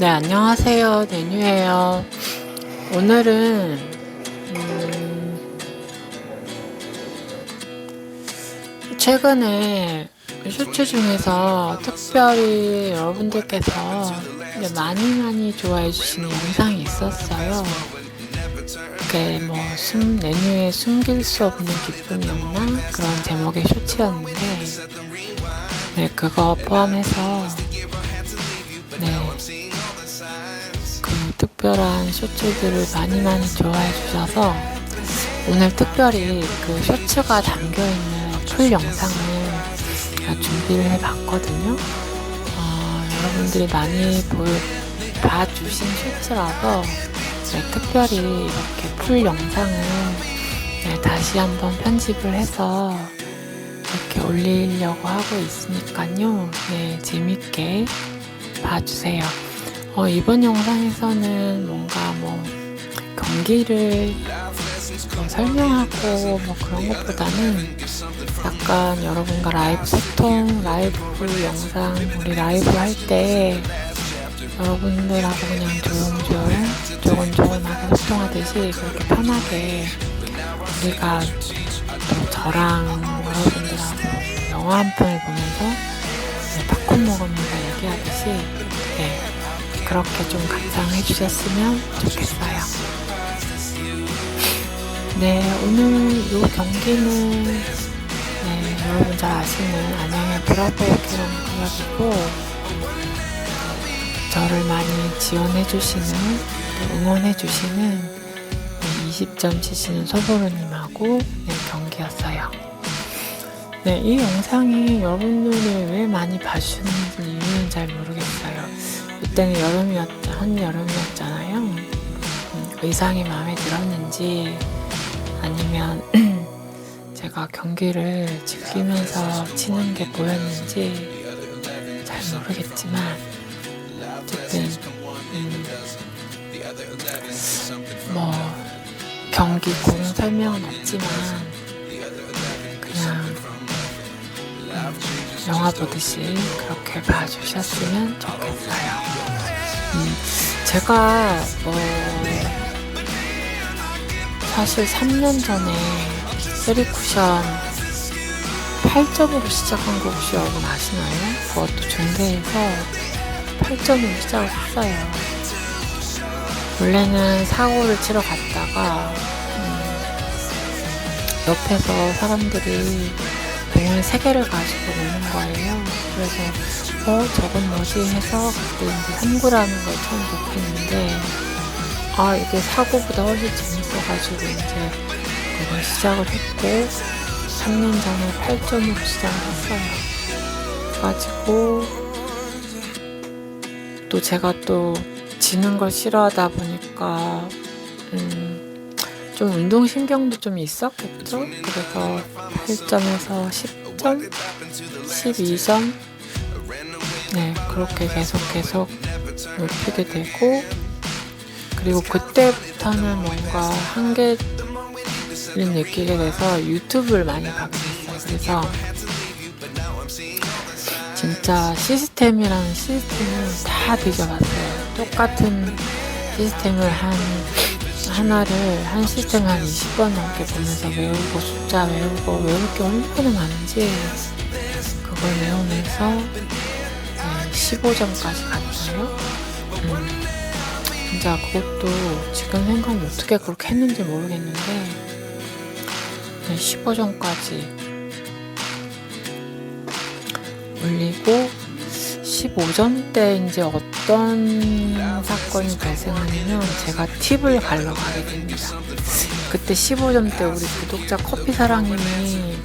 네, 안녕하세요. 네뉴예요. 오늘은 음, 최근에 쇼츠 중에서 특별히 여러분들께서 많이 많이 좋아해 주시는 영상이 있었어요. 그게 뭐 숨, 네뉴에 숨길 수 없는 기쁨이었나 그런 제목의 쇼츠였는데 네 그거 포함해서 특별한 쇼츠들을 많이 많이 좋아해 주셔서 오늘 특별히 그 쇼츠가 담겨 있는 풀 영상을 준비를 해 봤거든요. 어, 여러분들이 많이 보, 봐주신 쇼츠라서 네, 특별히 이렇게 풀 영상을 네, 다시 한번 편집을 해서 이렇게 올리려고 하고 있으니까요. 네, 재밌게 봐주세요. 어, 이번 영상에서는 뭔가 뭐 경기를 뭐 설명하고 뭐 그런 것보다는 약간 여러분과 라이브 소통, 라이브 영상, 우리 라이브 할 때 여러분들하고 그냥 조용조용, 조곤조곤하게 소통하듯이 그렇게 편하게 우리가 또 저랑 여러분들하고 영화 한 편을 보면서 네, 팝콘 먹으면서 얘기하듯이 네, 그렇게 좀 감상해 주셨으면 좋겠어요. 네, 오늘 이 경기는 네, 여러분 잘 아시는 안양의 브라보 캐런 클럽이고 저를 많이 지원해 주시는 응원해 주시는 20점 치시는 서보르님하고 네, 경기였어요. 네, 이 영상이 여러분들이 왜 많이 봐주시는지 이유는 잘 모르겠어요. 그때는 여름이었, 한 여름이었잖아요. 음, 의상이 마음에 들었는지 아니면 제가 경기를 즐기면서 치는 게 보였는지 잘 모르겠지만 어쨌든 음, 뭐 경기 공 설명은 없지만 영화 보듯이 그렇게 봐주셨으면 좋겠어요. 음, 제가 어, 사실 3년 전에 세리쿠션 8점으로 시작한 거 혹시 여러분 아시나요? 그것도 중대에서 8점으로 시작을 했어요. 원래는 사고를 치러 갔다가 음, 옆에서 사람들이 공을 3개를 가지고 노는 거예요. 그래서 어, 저건 뭐지 해서 그때 이제 3구라는 걸 처음 있는데, 아, 이게 사고보다 훨씬 재밌어가지고 이제 그걸 시작을 했고, 3년 전에 8점으로 시작을 했어요. 그래가지고, 또 제가 또 지는 걸 싫어하다 보니까, 음, 좀 운동신경도 좀 있었겠죠? 그래서 8점에서 10점? 12점? 네, 그렇게 계속 계속 높이게 되고, 그리고 그때부터는 뭔가 한계를 느끼게 돼서 유튜브를 많이 가게 됐어요. 그래서 진짜 시스템이라는 시스템을 다 뒤져봤어요. 똑같은 시스템을 한, 하나를 한 시스템 한 20번 넘게 보면서 외우고 숫자 외우고 외울 게 얼마나 많은지 그걸 외우면서 15점까지 갔어요. 음, 진짜 그것도 지금 생각하면 어떻게 그렇게 했는지 모르겠는데 15점까지 올리고 15점 때 이제 어떤 사건이 발생하냐면 제가 팁을 갈러 가게 됩니다. 그때 15점 때 우리 구독자 커피 사랑님이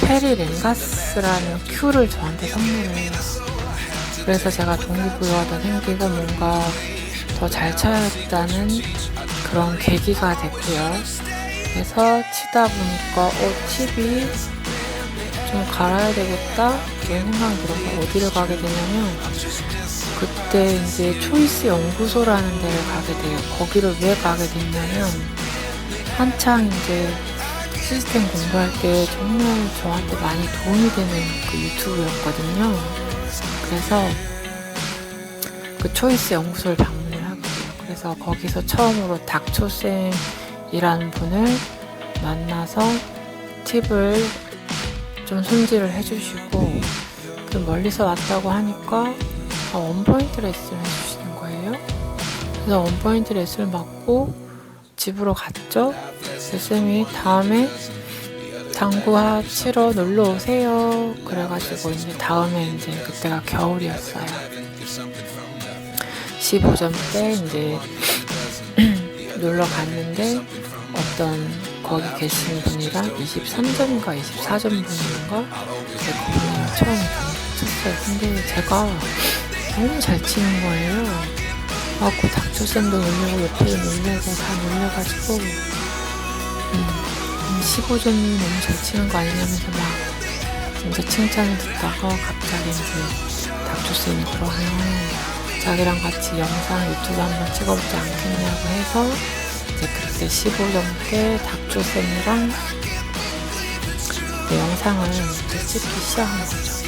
페리 랭가스라는 큐를 저한테 선물을 해요. 그래서 제가 동기부여가 더 생기고 뭔가 더 잘 쳐야겠다는 그런 계기가 됐고요. 그래서 치다 보니까 어 팁이 좀 갈아야 되겠다 이런 생각이 들어서 어디를 가게 되냐면 그때 이제 초이스 연구소라는 데를 가게 돼요. 거기를 왜 가게 됐냐면 한창 이제 시스템 공부할 때 정말 저한테 많이 도움이 되는 그 유튜브였거든요. 그래서 그 초이스 연구소를 방문을 하게 돼요. 그래서 거기서 처음으로 닥초쌤이라는 분을 만나서 팁을 좀 손질을 해주시고 그 멀리서 왔다고 하니까 아, 원포인트 레슨을 해주시는 거예요. 그래서 원포인트 레슨을 받고 집으로 갔죠. 그 쌤이 다음에 당구하 치러 놀러 오세요. 그래가지고 이제 다음에 이제 그때가 겨울이었어요. 15점 때 이제 놀러 갔는데 어떤 거기 계신 분이랑 23점인가 24점 분인가 이제 그분이 처음 쳤어요. 근데 제가 너무 잘 치는 거예요. 아, 그 닥쳐쌤도 놀려고 옆에도 놀려고 다 놀려가지고 음, 15점이 너무 잘 치는 거 아니냐면서 막 진짜 칭찬을 듣다가 갑자기 이제 닥쳐쌤이 그러면 자기랑 같이 영상 유튜브 한번 찍어보지 않겠냐고 해서 이제 그때 15점 때 닥쳐쌤이랑 네, 영상을 이제 찍기 시작한 거죠.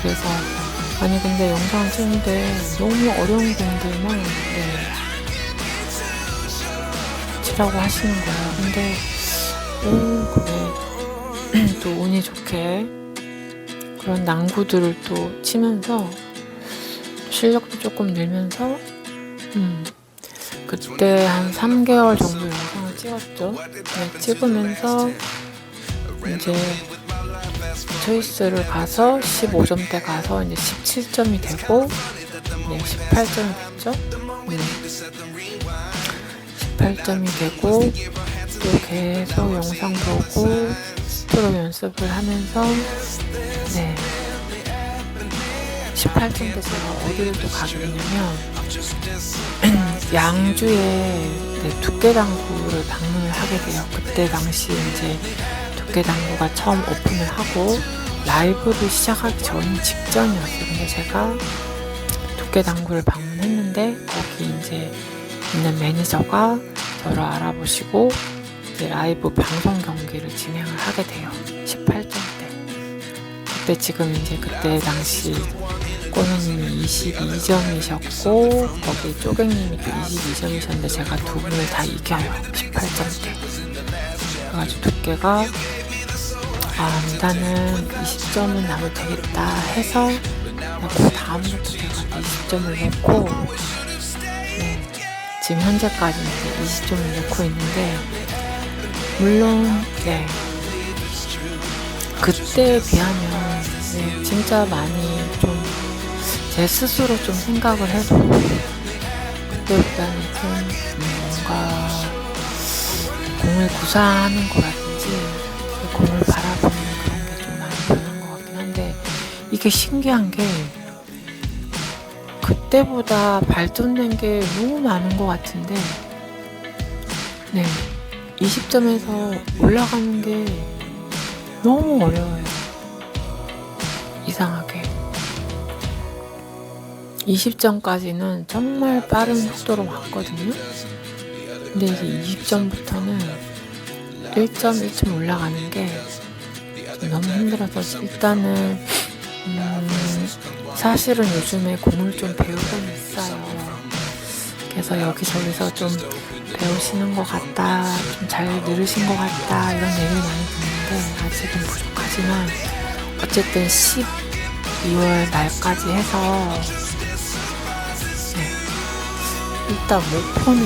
네, 그래서 아니 근데 영상 찍는데 너무 어려운 공들만 네, 치라고 하시는 거예요. 근데 오 그래 또 운이 좋게 그런 난구들을 또 치면서 실력도 조금 늘면서 음 그때 한 3개월 정도 영상을 찍었죠. 네, 찍으면서 이제 초이스를 가서 15점대 가서 이제 17점이 되고 네, 18점이 됐죠. 네. 18점이 되고 또 계속 영상 보고 스트로 연습을 하면서 네 18점 때 제가 어디를 또 가게 되냐면 양주에 네, 두께당구를 방문을 하게 돼요. 그때 당시 이제 두께당구가 처음 오픈을 하고 라이브를 시작하기 전 직전이었어요. 근데 제가 두께당구를 방문했는데 거기 이제 있는 매니저가 저를 알아보시고 라이브 방송 경기를 진행을 하게 돼요. 18점 때. 그때 지금 이제 그때 당시 꼬누님이 22점이셨고 거기 쪼갱님이 또 22점이셨는데 제가 두 분을 다 이겨요. 18점 때. 그래가지고 두께가 아 일단은 20점은 나도 되겠다 해서 그 다음부터 제가 20점을 넣고 네, 지금 현재까지 이제 20점을 넣고 있는데 물론 네 그때에 비하면 네, 진짜 많이 좀 제 스스로 좀 생각을 해도 그때보다는 좀 뭔가 공을 구사하는 거라든지 이게 신기한 게 그때보다 발전된 게 너무 많은 것 같은데 네 20점에서 올라가는 게 너무 어려워요. 이상하게. 20점까지는 정말 빠른 속도로 왔거든요. 근데 이제 20점부터는 1점 1점 올라가는 게좀 너무 힘들어서 일단은 음, 사실은 요즘에 공을 좀 배우고 있어요. 그래서 여기저기서 좀 배우시는 것 같다, 좀 잘 늘으신 것 같다 이런 얘기를 많이 듣는데 아직은 부족하지만 어쨌든 12월 말까지 해서 네, 일단 목포는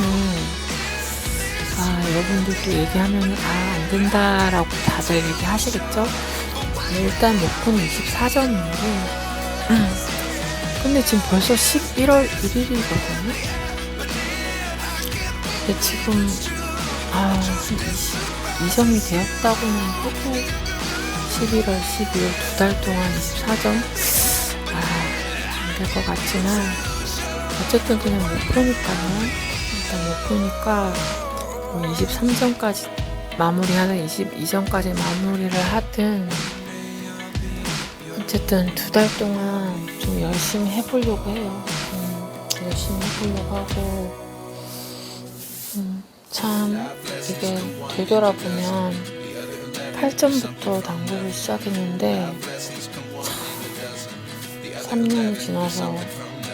아 여러분들도 얘기하면 아 안 된다라고 다들 얘기하시겠죠? 일단 목포는 24점인데 근데 지금 벌써 11월 1일이거든요. 근데 지금 아, 2점이 되었다고는 해도 11월, 12월 두달 동안 24점 아, 안될 것 같지만 어쨌든 그냥 목표니까요. 일단 목표니까 23점까지 마무리하든 22점까지 마무리를 하든 어쨌든 두 달 동안 좀 열심히 해보려고 해요. 음, 열심히 해보려고 하고 음, 참 이게 되돌아보면 8점부터 당구를 시작했는데 참 3년이 지나서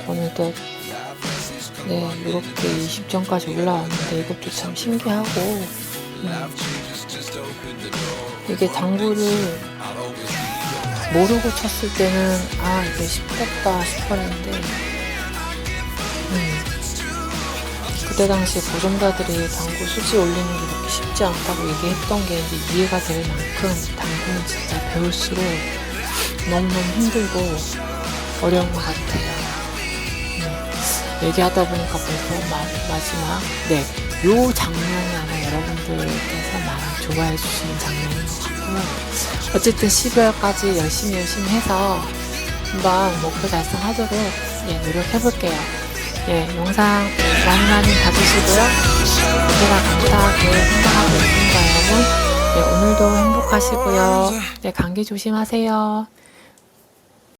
어느덧 네 이렇게 20점까지 올라왔는데 이것도 참 신기하고 음, 이게 당구를 모르고 쳤을 때는 아 이게 쉽겠다 싶었는데 음, 그때 당시 고정자들이 당구 수지 올리는 게 그렇게 쉽지 않다고 얘기했던 게 이제 이해가 될 만큼 당구는 진짜 배울수록 너무너무 힘들고 어려운 것 같아요. 음, 얘기하다 보니까 벌써 마, 마지막. 네, 요 여러 분들께서 많이 좋아해 주시는 장면인 것 같고요. 어쨌든 12월까지 열심히 열심히 해서 한번 목표 달성하도록 예, 노력해볼게요. 예, 영상 많이 많이 봐주시고요. 제가 감사하게 생각하고 있습니다, 여러분. 예, 오늘도 행복하시고요. 예, 감기 조심하세요.